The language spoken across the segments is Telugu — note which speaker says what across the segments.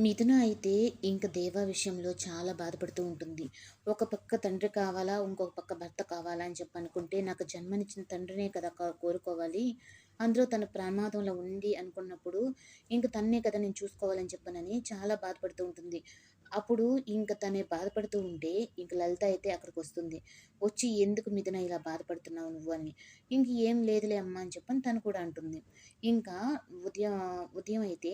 Speaker 1: మిథున అయితే ఇంక దేవా విషయంలో చాలా బాధపడుతూ ఉంటుంది. ఒక పక్క తండ్రి కావాలా, ఇంకొక పక్క భర్త కావాలా అని చెప్పి అనుకుంటే, నాకు జన్మనిచ్చిన తండ్రినే కదా కోరుకోవాలి. అందులో తన ప్రమాదంలో ఉంది అనుకున్నప్పుడు, ఇంక తన్నే కదా నేను చూసుకోవాలని చెప్పనని చాలా బాధపడుతూ ఉంటుంది. అప్పుడు ఇంక తనే బాధపడుతూ ఉంటే, ఇంక లలిత అయితే అక్కడికి వస్తుంది వచ్చి "ఎందుకు మిథున ఇలా బాధపడుతున్నావు నువ్వు" అని. ఇంక "ఏం లేదులే అమ్మ" అని చెప్పని తను కూడా అంటుంది. ఇంకా ఉదయం ఉదయం అయితే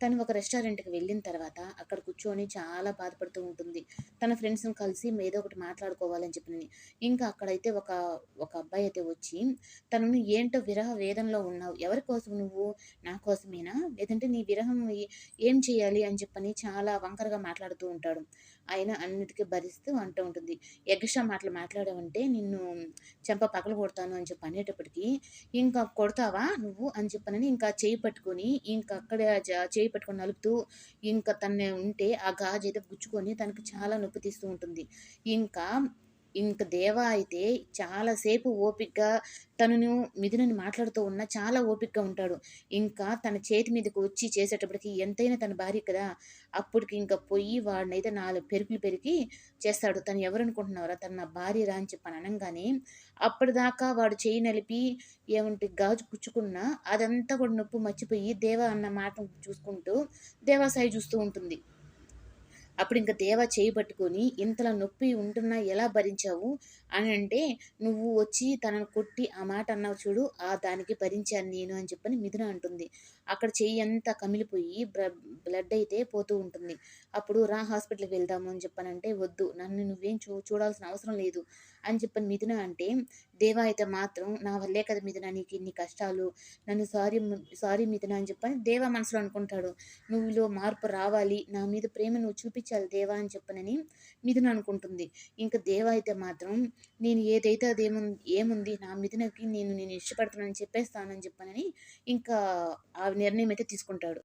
Speaker 1: తను ఒక రెస్టారెంట్‌కి వెళ్ళిన తర్వాత అక్కడ కూర్చొని చాలా బాధపడుతూ ఉంటుంది. తన ఫ్రెండ్స్‌ని కలిసి ఏదో ఒకటి మాట్లాడుకోవాలని చెప్పనని. ఇంకా అక్కడైతే ఒక ఒక అబ్బాయి అయితే వచ్చి తనను "ఏంటో విరహ వేదనలో ఉన్నావు. ఎవరి కోసం నువ్వు? నా కోసమేనా? లేదంటే నీ విరహం ఏం చేయాలి?" అని చెప్పని చాలా వంకరగా మాట్లాడుతూ ఉంటాడు. ఆయన అన్నిటికి భరిస్తూ అంటూ ఉంటుంది. "ఎగస్ట్రా మాటలు మాట్లాడావంటే నిన్ను చెంప పగలగొడతాను" అని చెప్పి అనేటప్పటికీ "ఇంకా కొడతావా నువ్వు?" అని చెప్పనని ఇంకా చేయి పట్టుకొని ఇంకా అక్కడే చేయి పట్టుకొని నలుపుతూ ఇంకా తన్నే ఉంటే ఆ గాజు అయితే గుచ్చుకొని తనకి చాలా నొప్పి తీస్తూ ఉంటుంది. ఇంకా ఇంక దేవ అయితే చాలాసేపు ఓపిక్గా తనను మిథునని మాట్లాడుతూ ఉన్న చాలా ఓపిక్గా ఉంటాడు. ఇంకా తన చేతి మీదకి వచ్చి చేసేటప్పటికి ఎంతైనా తన భార్య కదా! అప్పటికి ఇంకా పోయి వాడినైతే నాలుగు పెరుగులు పెరిగి చేస్తాడు. తను ఎవరనుకుంటున్నారా తన నా భార్యరా అని చెప్పని అనంగానే అప్పటిదాకా వాడు చేయి నలిపి ఏమంటే గాజు కుచ్చుకున్నా అదంతా కూడా నొప్పి మర్చిపోయి దేవ అన్న మాట చూసుకుంటూ దేవాసాయి చూస్తూ ఉంటుంది. అప్పుడు ఇంకా దేవ చేయి పట్టుకొని ఇంతలా నొప్పి ఉంటున్నా ఎలా భరించావు? అని అంటే నువ్వు వచ్చి తనను కొట్టి ఆ మాట అన్నావు చూడు ఆ దానికి భరించాను నేను అని చెప్పని మిథున అంటుంది. అక్కడ చెయ్యి అంతా కమిలిపోయి బ్లడ్ అయితే పోతూ ఉంటుంది. అప్పుడు రా హాస్పిటల్కి వెళ్దాము అని చెప్పనంటే వద్దు నన్ను నువ్వేం చూ చూడాల్సిన అవసరం లేదు అని చెప్పని మిథున అంటే దేవా అయితే మాత్రం నా వల్లే కదా మిథున నీకు ఇన్ని కష్టాలు నన్ను సారీ సారీ మిథున అని చెప్పని దేవా మనసులో అనుకుంటాడు. నువ్వులో మార్పు రావాలి నా మీద ప్రేమ నువ్వు చూపి చూపించాలి దేవా అని చెప్పనని మిథున అనుకుంటుంది. ఇంకా దేవ అయితే మాత్రం నేను ఏదైతే అదేముంది ఏముంది నా మిథునకి నేను నేను ఇష్టపడుతున్నానని చెప్పేస్తానని చెప్పనని ఇంకా ఆ నిర్ణయం అయితే తీసుకుంటాడు.